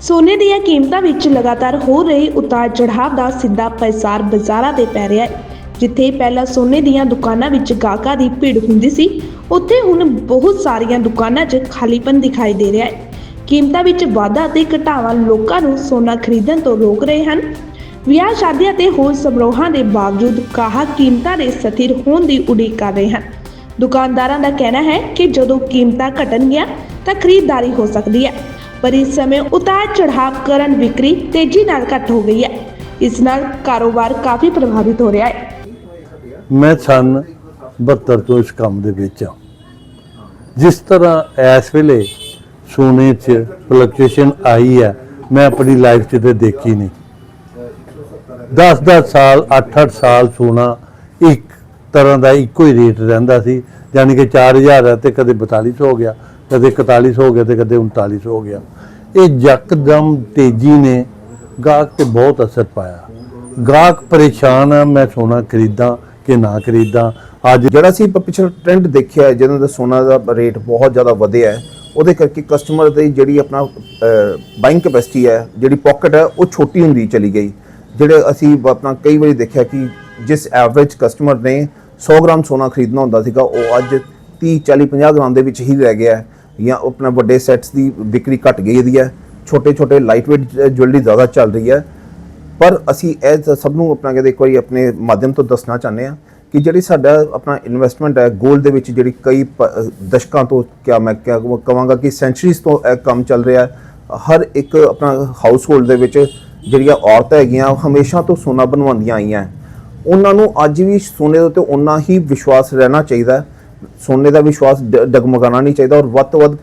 ਸੋਨੇ ਦੀਆਂ ਕੀਮਤਾਂ ਵਿੱਚ ਲਗਾਤਾਰ ਹੋ ਰਹੇ ਉਤਾਰ ਚੜ੍ਹਾਵ ਦਾ ਸਿੱਧਾ ਪੈਸਾਰ ਬਾਜ਼ਾਰਾਂ ਤੇ ਪੈ ਰਿਹਾ ਹੈ। ਜਿੱਥੇ ਪਹਿਲਾਂ ਸੋਨੇ ਦੀਆਂ ਦੁਕਾਨਾਂ ਵਿੱਚ ਗਾਹਕਾਂ ਦੀ ਭੀੜ ਹੁੰਦੀ ਸੀ, ਉੱਥੇ ਹੁਣ ਬਹੁਤ ਸਾਰੀਆਂ ਦੁਕਾਨਾਂ 'ਚ ਖਾਲੀਪਨ ਦਿਖਾਈ ਦੇ ਰਿਹਾ ਹੈ। ਕੀਮਤਾਂ ਵਿੱਚ ਵਾਧਾ ਅਤੇ ਘਟਾਵਾ ਲੋਕਾਂ ਨੂੰ ਸੋਨਾ ਖਰੀਦਣ ਤੋਂ ਰੋਕ ਰਹੇ ਹਨ। ਵਿਆਹ ਸ਼ਾਦੀਆਂ ਤੇ ਹੋਰ ਸਮਾਰੋਹਾਂ ਦੇ ਬਾਵਜੂਦ ਗਾਹਕ ਕੀਮਤਾਂ ਦੇ ਸਥਿਰ ਹੋਣ ਦੀ ਉਡੀਕ ਕਰ ਰਹੇ ਹਨ। ਦੁਕਾਨਦਾਰਾਂ ਦਾ ਕਹਿਣਾ ਹੈ ਕਿ ਜਦੋਂ ਕੀਮਤਾਂ ਘਟਣਗੀਆਂ ਤਾਂ ਖਰੀਦਦਾਰੀ ਹੋ ਸਕਦੀ ਹੈ। ਪਰ ਇਸ ਸਮੇਂ ਉਤਾਰ ਚੜ੍ਹਾਵ ਕਰਨ ਵਿਕਰੀ ਤੇਜ਼ੀ ਨਾਲ ਘਟ ਹੋ ਗਈ ਹੈ। ਇਸ ਨਾਲ ਕਾਰੋਬਾਰ ਕਾਫੀ ਪ੍ਰਭਾਵਿਤ ਹੋ ਰਿਹਾ ਹੈ। ਮੈਂ ਸਨ 72 ਤੋਂ ਇਸ ਕੰਮ ਦੇ ਵਿੱਚ ਹਾਂ। ਜਿਸ ਤਰ੍ਹਾਂ ਇਸ ਵੇਲੇ ਸੋਨੇ 'ਚ ਫਲਕਚੁਏਸ਼ਨ ਆਈ ਹੈ, ਮੈਂ ਆਪਣੀ ਲਾਈਫ 'ਚ ਤੇ ਦੇਖੀ ਨਹੀਂ। 10-10 ਸਾਲ 8-8 ਸਾਲ ਸੋਨਾ ਇੱਕ ਤਰ੍ਹਾਂ ਦਾ ਇੱਕੋ ਹੀ ਰੇਟ ਰਹਿੰਦਾ ਸੀ ਯਾਨੀ ਕਿ 4000 ਹੈ ਤੇ ਕਦੇ 4200 ਹੋ ਗਿਆ। ਕਦੇ 4100 ਹੋ ਗਿਆ ਤੇ ਕਦੇ 3900 ਹੋ ਗਿਆ। ਇਹ ਯਕਦਮ ਤੇਜ਼ੀ ਨੇ ਗਾਹਕ ਤੇ ਬਹੁਤ ਅਸਰ ਪਾਇਆ। ਗਾਹਕ ਪਰੇਸ਼ਾਨ ਆ ਮੈਂ ਸੋਨਾ ਖਰੀਦਾਂ ਕਿ ਨਾ ਖਰੀਦਾਂ। ਅੱਜ ਜਿਹੜਾ ਸੀ ਆਪਾਂ ਪਿਛਲਾ ਟ੍ਰੈਂਡ ਦੇਖਿਆ ਹੈ, ਜਿਹਨਾਂ ਦਾ ਸੋਨਾ ਦਾ ਰੇਟ ਬਹੁਤ ਜ਼ਿਆਦਾ ਵਧਿਆ ਹੈ ਉਹਦੇ ਕਰਕੇ ਕਸਟਮਰ ਦੀ ਜਿਹੜੀ ਆਪਣਾ ਬਾਇੰਗ ਕੈਪੈਸਿਟੀ ਹੈ ਜਿਹੜੀ ਪਾਕਟ ਹੈ ਉਹ ਛੋਟੀ ਹੁੰਦੀ ਚਲੀ ਗਈ। ਜਿਹੜੇ ਅਸੀਂ ਆਪਣਾ ਕਈ ਵਾਰੀ ਦੇਖਿਆ ਕਿ ਜਿਸ ਐਵਰੇਜ ਕਸਟਮਰ ਨੇ 100 ਗ੍ਰਾਮ ਸੋਨਾ ਖਰੀਦਣਾ ਹੁੰਦਾ ਸੀਗਾ ਉਹ ਅੱਜ 30 40 50 ਗ੍ਰਾਮ ਦੇ ਵਿੱਚ ਹੀ ਰਹਿ ਗਿਆ ਹੈ। ਜਾਂ ਆਪਣਾ ਵੱਡੇ ਸੈਟਸ ਦੀ ਵਿਕਰੀ ਘਟ ਗਈ ਦੀ ਹੈ। ਛੋਟੇ ਛੋਟੇ ਲਾਈਟ ਵੇਟ ਜੁਐਲਰੀ ਜ਼ਿਆਦਾ ਚੱਲ ਰਹੀ ਹੈ। ਪਰ ਅਸੀਂ ਇਹ ਸਭ ਨੂੰ ਆਪਣਾ ਕਹਿੰਦੇ ਇੱਕ ਵਾਰੀ ਆਪਣੇ ਮਾਧਿਅਮ ਤੋਂ ਦੱਸਣਾ ਚਾਹੁੰਦੇ ਆ ਕਿ ਜਿਹੜੀ ਸਾਡਾ ਆਪਣਾ ਇਨਵੈਸਟਮੈਂਟ ਹੈ 골ਡ ਦੇ ਵਿੱਚ ਜਿਹੜੀ ਕਈ ਪ- ਦਸ਼ਕਾਂ ਤੋਂ ਕਿਆ ਮੈਂ ਕਿਆ ਕਹਾਂਗਾ ਕਿ ਸੈਂਚਰੀਜ਼ ਤੋਂ ਇਹ ਕੰਮ ਚੱਲ ਰਿਹਾ ਹਰ ਇੱਕ ਆਪਣਾ ਹਾਊਸ ਹੋਲਡ ਦੇ ਵਿੱਚ ਜਿਹੜੀਆਂ ਔਰਤਾਂ ਹੈਗੀਆਂ, ਉਹ ਹਮੇਸ਼ਾ ਤੋਂ ਸੋਨਾ ਬਣਵਾਉਂਦੀਆਂ ਆਈਆਂ। ਉਹਨਾਂ ਨੂੰ ਅੱਜ ਵੀ ਸੋਨੇ ਦੇ ਉੱਤੇ ਉਨਾ ਹੀ ਵਿਸ਼ਵਾਸ ਰਹਿਣਾ ਚਾਹੀਦਾ ਸੋਨੇ ਦਾ ਵਿਸ਼ਵਾਸ ਡ- ਡਗਮਗਾਉਣਾ ਨਹੀਂ ਚਾਹੀਦਾ ਔਰ ਵੱਧ ਤੋਂ ਵੱਧ